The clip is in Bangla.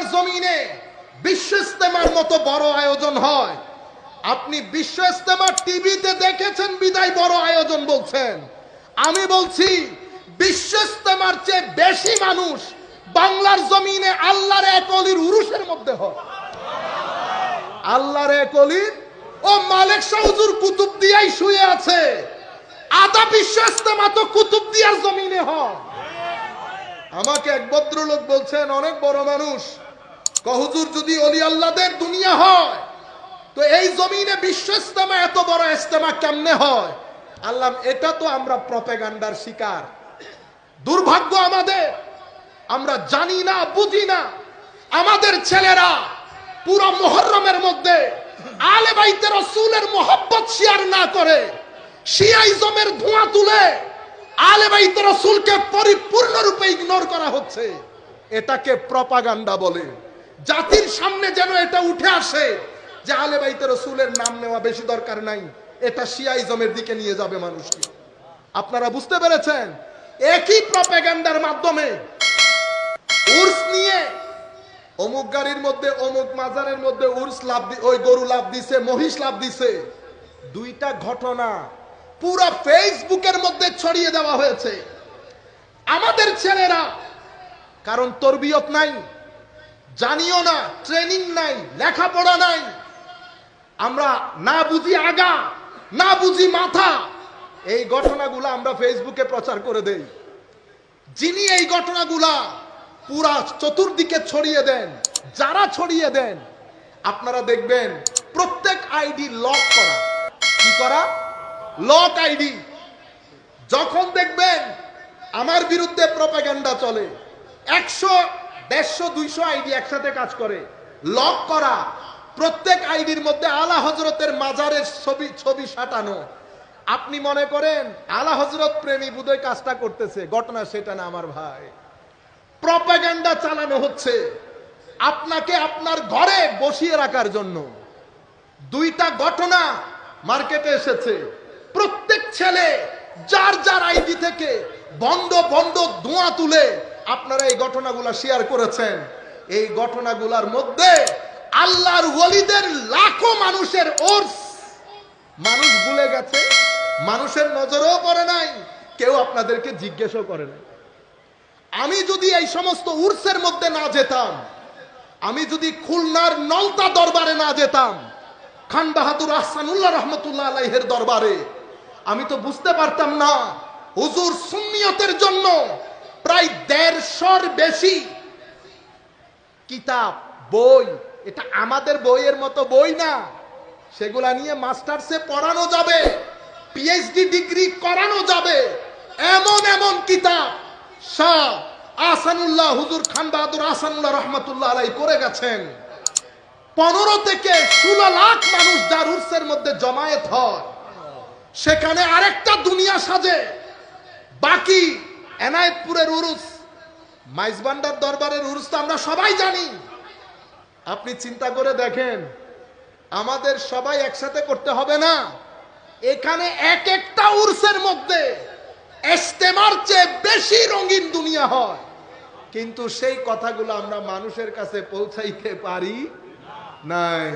বাংলার জমিনে বিশ্ব ইস্তেমার মতো বড় আয়োজন হয়। আপনি বিশ্ব ইস্তেমা টিভিতে দেখেছেন, বিদায় বড় আয়োজন বলছেন। আমি বলছি, বিশ্ব ইস্তেমার চেয়ে বেশি মানুষ বাংলার জমিনে আল্লাহর এক অলির উরুষের মধ্যে হয়। আল্লাহর এক অলির ও মালিক শাহুজুর কুতুব দিয়াই শুয়ে আছে। আদা বিশ্ব ইস্তেমা তো কুতুব দিয়ার জমিনে হয়। আমাকে এক ভদ্রলোক বলছেন, অনেক বড় মানুষ কহুজুর যদি অলি আল্লাদের দুনিয়া হয়, তো এই জমিনে বিশ্ব ইস্তেমা এত বড় ইস্তেমা কেমনে হয়? আল্লাহ, এটা তো আমরা প্রপেগান্ডার শিকার। দুর্ভাগ্য আমাদের। আমরা জানি না, বুঝি না। আমাদের ছেলেরা পুরো মোহররমের মধ্যে আলে বাইতে রসুলের মোহব্বত শেয়ার না করে শিয়াইজমের ধোঁয়া তুলে আলে বাইতে রসুলকে পরিপূর্ণরূপে ইগনোর করা হচ্ছে। এটাকে প্রপাগান্ডা বলে। জাতির সামনে যেন এটা উঠে আসে যে আলে বাইতে রসুলের নাম নেওয়া বেশি দরকার নাই, এটা শিয়াইজমের দিকে নিয়ে যাবে মানুষকে। আপনারা বুঝতে পেরেছেন? একই প্রপাগান্ডার মাধ্যমে উর্স নিয়ে অমুক গাড়ির মধ্যে, অমুক মাজারের মধ্যে উর্স লাভ ওই গরু লাভ দিছে, মহিষ লাভ দিছে। দুইটা ঘটনা পুরো ফেসবুকের মধ্যে ছড়িয়ে দেওয়া হয়েছে। আমাদের ছেলেরা, কারণ তরবিয়ত নাই জানিও না ট্রেনিং নাই, লেখাপড়া নাই। আমরা না বুঝি আগা, না বুঝি মাথা। এই ঘটনাগুলো আমরা ফেসবুকে প্রচার করে দেই। যিনি এই ঘটনাগুলা পুরা চতুর্দিকে ছড়িয়ে দেন, যারা ছড়িয়ে দেন, আপনারা দেখবেন প্রত্যেক আইডি লক করা। কি করা? Lock ID. যখন দেখবেন আমার বিরুদ্ধে প্রপাগান্ডা চলে, একশো দেড়শো, দুইশো আইডি একসাথে কাজ করে। লক করা, প্রত্যেক আইডির মধ্যে আলা হজরতের মাজারের ছবি ছবি সাটানো। আপনি মনে করেন, আলা হজরত প্রেমী বুধই কাজটা করতেছে, ঘটনা সেটা না আমার ভাই। প্রপাগান্ডা চালানো হচ্ছে, আপনাকে আপনার ঘরে বসিয়ে রাখার জন্য। দুইটা ঘটনা মার্কেটে এসেছে। প্রত্যেক ছেলে যার যার আইডি থেকে বন্ধ বন্ধ ধোঁয়া তুলে আপনারা এই ঘটনাগুলা শেয়ার করেছেন। এই ঘটনাগুলার মধ্যে আল্লাহর ওলিদের লাখো মানুষের ওর্স। মানুষ ভুলে গেছে, মানুষের নজরেও পড়ে নাই, কেউ আপনাদেরকে জিজ্ঞেসও করে নাই। আমি যদি এই সমস্ত উর্সের মধ্যে না যেতাম, আমি যদি খুলনার নলতা দরবারে না যেতাম খান বাহাদুর আহসানুল্লাহ রহমতুল্লাহ আলাইহের দরবারে আমি তো বুঝতে পারতাম না। হুজুর সুন্নিয়তের জন্য প্রায় দেড়শোর বেশি কিতাব, বই, এটা আমাদের বইয়ের মতো বই না। সেগুলা নিয়ে মাস্টার্সে পড়ানো যাবে পিএইচডি ডিগ্রি করানো যাবে, এমন এমন কিতাব শাহ আসানুল্লাহ হুজুর খান বাহাদুর আসানুল্লাহ রহমতুল্লাহ আলাই করে গেছেন। পনেরো থেকে ষোলো লাখ মানুষ যার উর্সের মধ্যে জমায়েত হয়। সেখানে আরেকটা দুনিয়া সাজে। বাকি এনায়েতপুরের উরুস, মাইজবান্ডার দরবারের উরুস তো আমরা সবাই জানি। আপনি চিন্তা করে দেখেন, আমাদের সবাই একসাথে করতে হবে না। এখানে এক একটা উর্সের মধ্যে এস্তেমার চেয়ে বেশি রঙিন দুনিয়া হয়। কিন্তু সেই কথাগুলো আমরা মানুষের কাছে পৌঁছাইতে পারি নাই।